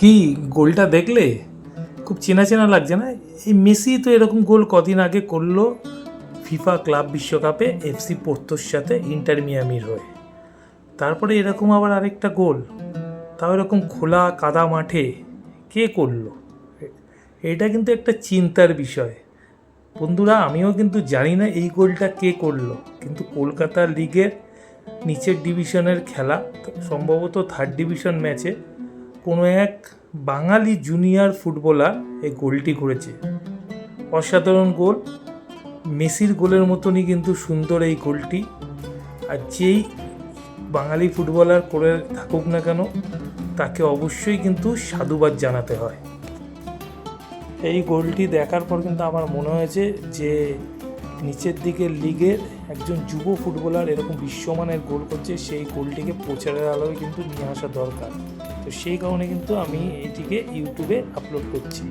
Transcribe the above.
কি গোলটা দেখলে? খুব চেনা চেনা লাগছে না? এই মেসি তো এরকম গোল কদিন আগে করল ফিফা ক্লাব বিশ্বকাপে এফসি পোর্তোর সাথে ইন্টার মিয়ামির হয়ে। তারপরে এরকম আবার আরেকটা গোল। তাও এরকম খোলা কাদা মাঠে কে করল? এটা কিন্তু একটা চিন্তার বিষয়। বন্ধুরা, আমিও কিন্তু জানি না এই গোলটা কে করল। কিন্তু কলকাতা লিগের নিচের ডিভিশনের খেলা, সম্ভবত থার্ড ডিভিশন ম্যাচে কোনো এক বাঙালি জুনিয়র ফুটবলার এই গোলটি করেছে। অসাধারণ গোল। মেসির গোলের মতনই কিন্তু সুন্দর এই গোলটি। আর যেই বাঙালি ফুটবলার করে থাকুক না কেন, তাকে অবশ্যই কিন্তু সাধুবাদ জানাতে হয়। এই গোলটি দেখার পর কিন্তু আমার মনে হয়েছে যে নিচের দিকের লিগের একজন যুব ফুটবলার এরকম বিশ্বমানের গোল করছে, সেই গোলটিকে প্রচারের আলোয় কিন্তু নিয়ে আসা দরকার। তো সেই কারণে কিন্তু আমি এটিকে ইউটিউবে আপলোড করছি।